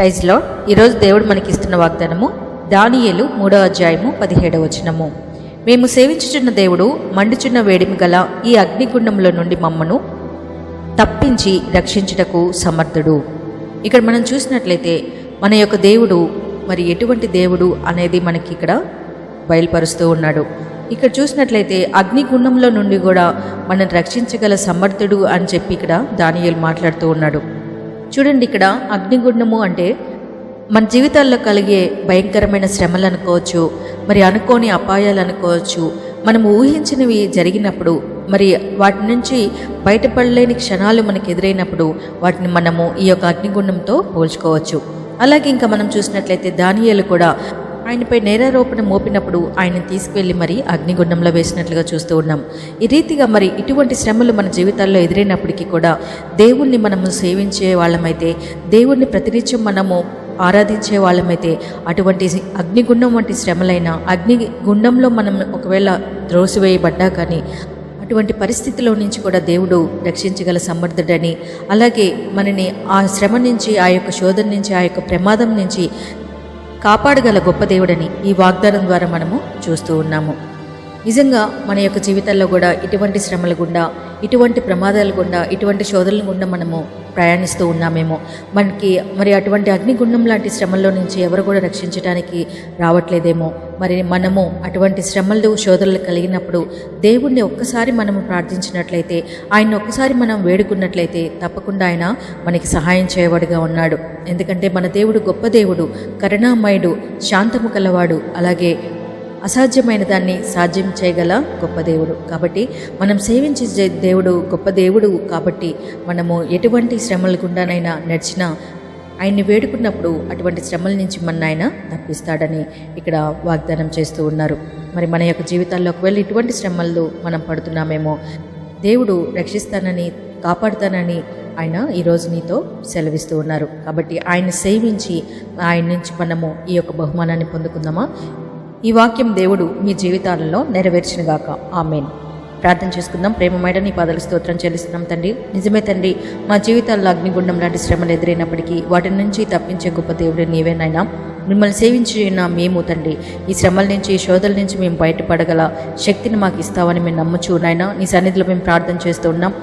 ప్రైజ్లో ఈరోజు దేవుడు మనకి ఇస్తున్న వాగ్దానము దానియేలు మూడో అధ్యాయము పదిహేడవ వచనము. మేము సేవించుచున్న దేవుడు మండుచున్న వేడిమి గల ఈ అగ్నిగుండంలో నుండి మమ్మను తప్పించి రక్షించుటకు సమర్థుడు. ఇక్కడ మనం చూసినట్లయితే మన యొక్క దేవుడు మరి ఎటువంటి దేవుడు అనేది మనకి ఇక్కడ బయలుపరుస్తూ ఉన్నాడు. ఇక్కడ చూసినట్లయితే అగ్నిగుండంలో నుండి కూడా మనం రక్షించగల సమర్థుడు అని చెప్పి ఇక్కడ దానియలు మాట్లాడుతూ ఉన్నాడు. చూడండి ఇక్కడ అగ్నిగుండము అంటే మన జీవితాల్లో కలిగే భయంకరమైన శ్రమలు అనుకోవచ్చు మరి అనుకోని అపాయాలు అనుకోవచ్చు. మనం ఊహించినవి జరిగినప్పుడు మరి వాటి నుంచి బయటపడలేని క్షణాలు మనకు ఎదురైనప్పుడు వాటిని మనము ఈ యొక్క అగ్నిగుండంతో పోల్చుకోవచ్చు. అలాగే ఇంకా మనం చూసినట్లయితే దానియాలు కూడా ఆయనపై నేరారోపణ మోపినప్పుడు ఆయన తీసుకువెళ్ళి మరి అగ్నిగుండంలో వేసినట్లుగా చూస్తూ ఉన్నాం. ఈ రీతిగా మరి ఇటువంటి శ్రమలు మన జీవితాల్లో ఎదురైనప్పటికీ కూడా దేవుణ్ణి మనము సేవించే వాళ్ళమైతే దేవుణ్ణి ప్రతినిత్యం మనము ఆరాధించే వాళ్ళమైతే అటువంటి అగ్నిగుండం వంటి శ్రమలైన అగ్ని గుండంలో మనం ఒకవేళ ద్రోసివేయబడ్డా కానీ అటువంటి పరిస్థితిలో నుంచి కూడా దేవుడు రక్షించగల సమర్థుడని అలాగే మనని ఆ శ్రమ నుంచి ఆ యొక్క శోధన నుంచి ఆ యొక్క ప్రమాదం నుంచి కాపాడగల గొప్ప దేవుడని ఈ వాగ్దానం ద్వారా మనము చూస్తూ ఉన్నాము. నిజంగా మన యొక్క జీవితాల్లో కూడా ఇటువంటి శ్రమల గుండా ఇటువంటి ప్రమాదాల గుండా ఇటువంటి శోధనల గుండా మనము ప్రయాణిస్తూ ఉన్నామేమో. మనకి మరి అటువంటి అగ్నిగుండం లాంటి శ్రమల్లో నుంచి ఎవరు కూడా రక్షించడానికి రావట్లేదేమో. మరి మనము అటువంటి శ్రమలు శోధనలు కలిగినప్పుడు దేవుణ్ణి ఒక్కసారి మనము ప్రార్థించినట్లయితే ఆయన ఒక్కసారి మనం వేడుకున్నట్లయితే తప్పకుండా ఆయన మనకి సహాయం చేయవాడుగా ఉన్నాడు. ఎందుకంటే మన దేవుడు గొప్ప దేవుడు కరుణామయుడు శాంతము కలవాడు అలాగే అసాధ్యమైన దాన్ని సాధ్యం చేయగల గొప్ప దేవుడు. కాబట్టి మనం సేవించే దేవుడు గొప్ప దేవుడు కాబట్టి మనము ఎటువంటి శ్రమల గుండానైనా నడిచినా ఆయన్ని వేడుకున్నప్పుడు అటువంటి శ్రమల నుంచి మన ఆయన తప్పిస్తాడని ఇక్కడ వాగ్దానం చేస్తూ ఉన్నారు. మరి మన యొక్క జీవితాల్లో ఒకవేళ ఇటువంటి శ్రమలు మనం పడుతున్నామేమో దేవుడు రక్షిస్తానని కాపాడుతానని ఆయన ఈరోజు నీతో సెలవిస్తూ ఉన్నారు. కాబట్టి ఆయన సేవించి ఆయన నుంచి మనము ఈ యొక్క బహుమానాన్ని పొందుకుందామా? ఈ వాక్యం దేవుడు మీ జీవితాలలో నెరవేర్చినగాక ఆమెన్. ప్రార్థన చేసుకుందాం. ప్రేమమైన నీ పాదల స్తోత్రం చెల్లిస్తున్నాం తండ్రి. నిజమే తండ్రి మా జీవితాల్లో అగ్నిగుండం లాంటి శ్రమలు ఎదురైనప్పటికీ వాటి నుంచి తప్పించే గొప్ప దేవుడు నీవేనైనా మిమ్మల్ని సేవించిన మేము తండ్రి. ఈ శ్రమల నుంచి ఈ శోధల నుంచి మేము బయటపడగల శక్తిని మాకు ఇస్తావని మేము నమ్ముచు నాయన. నీ సన్నిధిలో మేము ప్రార్థన చేస్తూ ఉన్నాం.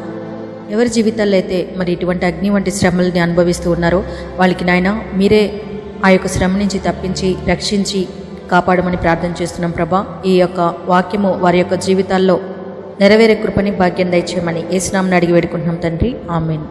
ఎవరి జీవితాల్లో అయితే మరి ఇటువంటి అగ్ని వంటి శ్రమల్ని అనుభవిస్తూ ఉన్నారో వాళ్ళకి నాయన మీరే ఆ యొక్క శ్రమ నుంచి తప్పించి రక్షించి కాపాడమని ప్రార్థన చేస్తున్నాం ప్రభా. ఈ యొక్క వాక్యము వారి యొక్క జీవితాల్లో నెరవేరే కృపని భాగ్యం దయచేయమని ఏసునామని అడిగి వేడుకుంటున్నాం తండ్రి. ఆమెన్.